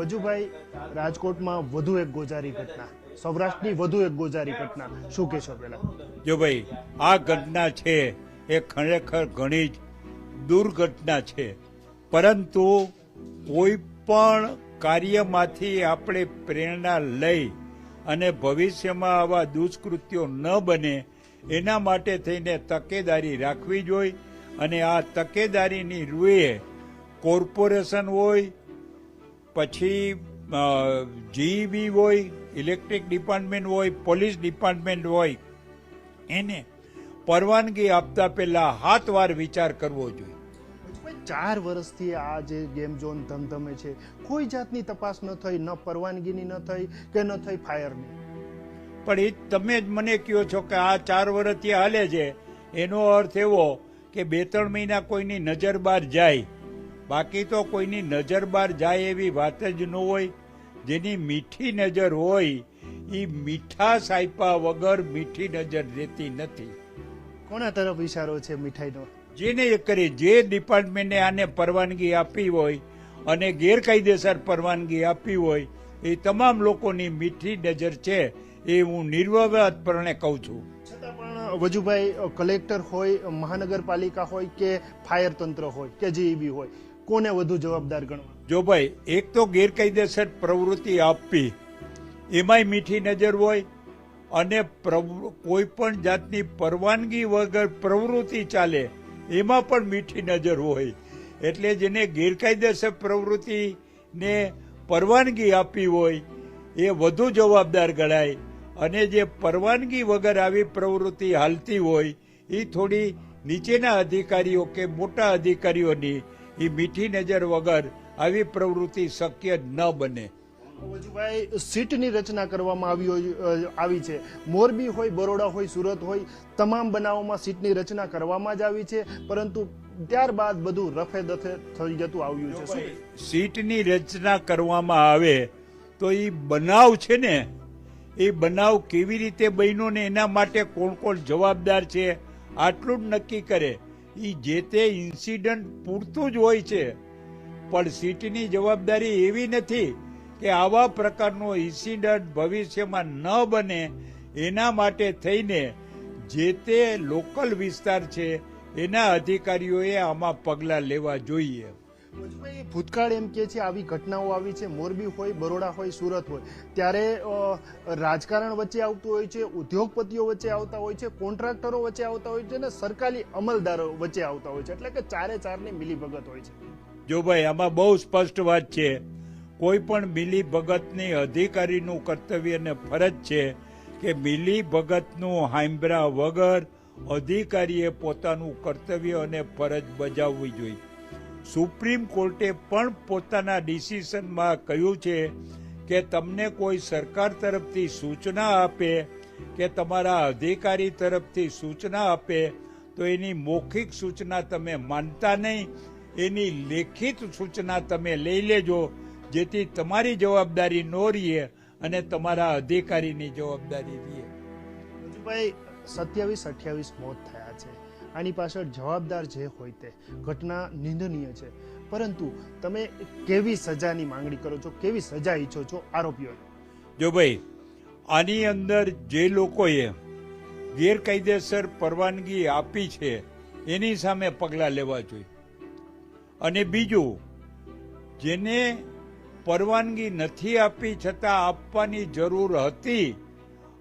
વજુભાઈ, રાજકોટમાં વધુ એક ગોજારી ઘટના. સૌરાષ્ટ્રની વધુ એક ગોજારી ઘટના. શું કહેશો પેલા? જો ભાઈ, આ ઘટના છે એ ખરેખર ઘણી જ દુર્ઘટના છે. પરંતુ કોઈ પણ કાર્યમાંથી આપણે પ્રેરણા લઈ અને ભવિષ્યમાં આવા દુષ્કૃત્યો ન બને, એના માટે થઈને તકેદારી રાખવી જોઈએ. અને આ તકેદારીની રૂએ કોર્પોરેશન હોય પછી જીઈબી હોય ઇલેક્ટ્રિક ડિપાર્ટમેન્ટ હોય પોલીસ ડિપાર્ટમેન્ટ હોય એને પરવાનગી આપતા પહેલા હાથવાર વિચાર કરવો જોઈએ. ચાર વર્ષથી આ જે ગેમ ઝોન ધમધમે છે કોઈ જાતની તપાસ ન થઈ ન પરવાનગીની ન થઈ કે ન થઈ ફાયરની? પણ એ તમે જ મને કહો છો કે આ ચાર વર્ષથી હાલે છે. એનો અર્થ એવો કે બે ત્રણ મહિના કોઈની નજર બહાર જાય બાકી તો કોઈની નજર બહાર જાય એવી વાત જ ન હોય. જેની મીઠી નજર હોય એ મીઠા સાયપા વગર મીઠી નજર રહેતી નથી. કોના તરફ ઈશારો છે મીઠાઈનો? જેને એ કરી જે ડિપાર્ટમેન્ટે આને પરવાનગી આપી હોય અને ગેરકાયદેસર પરવાનગી આપી હોય એ તમામ લોકોની મીઠી નજર છે એ હું નિર્વિવાદપણે કહું છું. છતાં પણ વજુભાઈ કલેક્ટર હોય મહાનગરપાલિકા હોય કે ફાયર તંત્ર હોય કે જીઈબી હોય કોને વધુ જવાબદાર ગણવા જો ભાઈ, એક તો ગેરકાયદેસર પ્રવૃત્તિ આપવી, એમાંય મીઠી નજર હોય અને કોઈ પણ જાતની પરવાનગી વગર પ્રવૃત્તિ ચાલે, એમાં પણ મીઠી નજર હોય. એટલે જેને ગેરકાયદેસર પ્રવૃત્તિને પરવાનગી આપી હોય, એ વધુ જવાબદાર ગણાય. અને જે પરવાનગી વગર આવી પ્રવૃત્તિ હાલતી હોય એ થોડી નીચેના અધિકારીઓ કે મોટા અધિકારીઓની એ મીઠી નજર વગર આવી પ્રવૃત્તિ શક્ય ન બને. વજુભાઈ સીટની રચના કરવામાં આવી આવી છે. મોરબી હોય બરોડા હોય સુરત હોય તમામ બનાવોમાં સીટની રચના કરવામાં જ આવી છે પરંતુ ત્યારબાદ બધું રફે દફે થઈ જતું આવ્યું છે. સીટની રચના કરવામાં આવે તો એ બનાવ છે ને? એ બનાવ કેવી રીતે બન્યો ને એના માટે કોણ કોણ જવાબદાર છે? આટલું જ નક્કી કરે. એ જે તે ઇન્સિડન્ટ પૂરતું જ હોય છે. પણ સિટીની જવાબદારી એવી નથી કે આવા પ્રકારનો ઇન્સિડન્ટ ભવિષ્યમાં ન બને. એના માટે થઈને જે તે લોકલ વિસ્તાર છે, એના અધિકારીઓએ આમાં પગલાં લેવા જોઈએ. વજુભાઈ ભૂતકાળ એમ કે છે, આવી ઘટનાઓ આવી છે, મોરબી હોય, બરોડા હોય, સુરત હોય, ત્યારે રાજકારણ વચ્ચે આવતું હોય છે, ઉદ્યોગપતિઓ વચ્ચે આવતા હોય છે, કોન્ટ્રાક્ટરો વચ્ચે આવતા હોય છે અને સરકારી અમલદારો વચ્ચે આવતા હોય છે. એટલે કે ચારે ચારની મિલીભગત હોય છે. જો ભાઈ, આમાં બહુ સ્પષ્ટ વાત છે. કોઈ પણ મિલી ભગતની અધિકારીનું કર્તવ્ય અને ફરજ છે કે મિલી ભગતનું હાંભરા વગર અધિકારીએ પોતાનું કર્તવ્ય અને ફરજ બજાવવી જોઈએ. સુપ્રીમ કોર્ટે પણ પોતાના ડિસિશનમાં કહ્યું છે કે તમને કોઈ સરકાર તરફથી સૂચના આપે, કે તમારા અધિકારી તરફથી સૂચના આપે, તો એની મૌખિક સૂચના તમે માનતા નહીં, એની લેખિત સૂચના તમે લઈ લેજો, જેથી તમારી જવાબદારી ન રહીએ અને તમારા અધિકારીની જવાબદારી રહીએ ભાઈ સત્યાવીસ અઠ્યાવીસ મોત થયા. આની પાછળ જવાબદાર જે હોય તે. ઘટના નિંદનીય છે. પરંતુ તમે કેવી સજાની માંગણી કરો છો? કેવી સજા ઈચ્છો છો? આરોપીઓને જો ભાઈ, આની અંદર જે લોકોએ ગેરકાયદેસર પરવાનગી આપી છે, એની સામે પગલાં લેવા જોઈએ. અને બીજું, જેને પરવાનગી નથી આપી છતાં આપવાની જરૂર હતી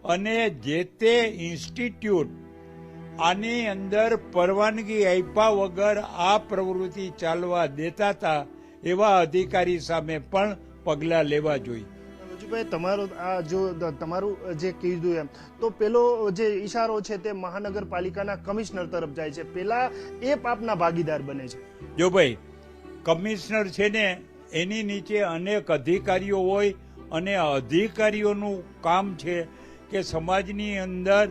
અને જે તે ઇન્સ્ટિટ્યૂટ આની અંદર પરવાનગી આપ્યા વગર આ પ્રવૃત્તિ ચાલવા દેતા હતા એવા અધિકારી સામે પણ પગલાં લેવા જોઈએ. વજુભાઈ તમારો આ જો તમારું જે કીધું એમ તો પેલો જે ઈશારો છે તે મહાનગરપાલિકાના કમિશનર તરફ જાય છે. પેલા એ પાપના ભાગીદાર બને છે. જો ભાઈ કમિશનર છે ને એની નીચે અનેક અધિકારીઓ હોય અને અધિકારીઓનું કામ છે કે સમાજની અંદર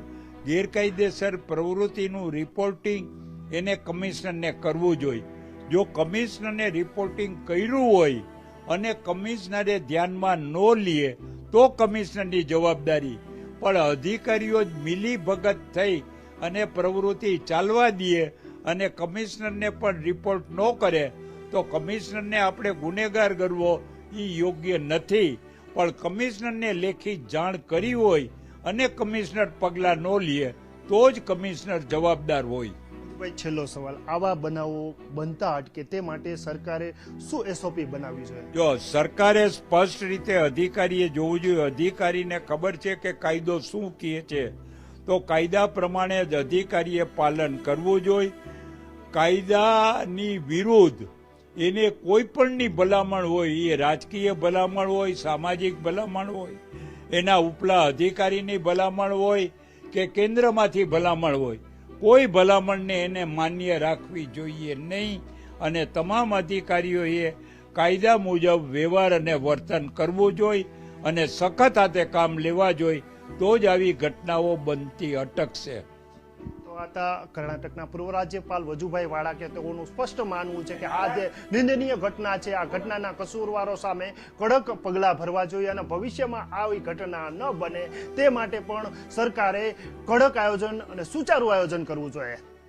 ગેરકાયદેસર પ્રવૃત્તિનું રિપોર્ટિંગ એને કમિશનરને કરવું જોઈએ. જો કમિશનરને રિપોર્ટિંગ કર્યું હોય અને કમિશનરે ધ્યાનમાં ન લે, તો કમિશનરની જવાબદારી. પણ અધિકારીઓ જ મિલી થઈ અને પ્રવૃત્તિ ચાલવા દે અને કમિશનરને પણ રિપોર્ટ ન કરે, તો કમિશનરને આપણે ગુનેગાર ગણવો એ યોગ્ય નથી. પણ કમિશનરને લેખિત જાણ કરી હોય અને કમિશનર પગલાં ન લે તો જ કમિશનર જવાબદાર હોય. ભાઈ છેલ્લો સવાલ. આવા બનાવો બનતા અટકે તે માટે સરકારે શું એસઓપી બનાવવી જોઈએ? જો સરકારે સ્પષ્ટ રીતે અધિકારીએ જોવું જોઈએ અધિકારીને ખબર છે કે કાયદો શું કહે છે તો કાયદા પ્રમાણે જ અધિકારીએ પાલન કરવું જોઈએ. કાયદાની વિરુદ્ધ એને કોઈ પણની ભલામણ હોય એ રાજકીય ભલામણ હોય સામાજિક ભલામણ હોય એના ઉપલા અધિકારીની ભલામણ હોય કે કેન્દ્રમાંથી ભલામણ હોય, કોઈ ભલામણને એને માન્ય રાખવી જોઈએ નહીં અને તમામ અધિકારીઓએ કાયદા મુજબ વ્યવહાર અને વર્તન કરવું જોઈએ અને સખત હાથે કામ લેવા જોઈએ તો જ આવી ઘટનાઓ બનતી અટકશે. હતા કર્ણાટકના પૂર્વ રાજ્યપાલ વજુભાઈ વાળા કે તેઓનું સ્પષ્ટ માનવું છે કે આ જે નિંદનીય ઘટના છે, આ ઘટનાના કસૂરવારો સામે કડક પગલાં ભરવા જોઈએ અને ભવિષ્યમાં આવી ઘટના ન બને તે માટે પણ સરકારે કડક આયોજન અને સુચારુ આયોજન કરવું જોઈએ.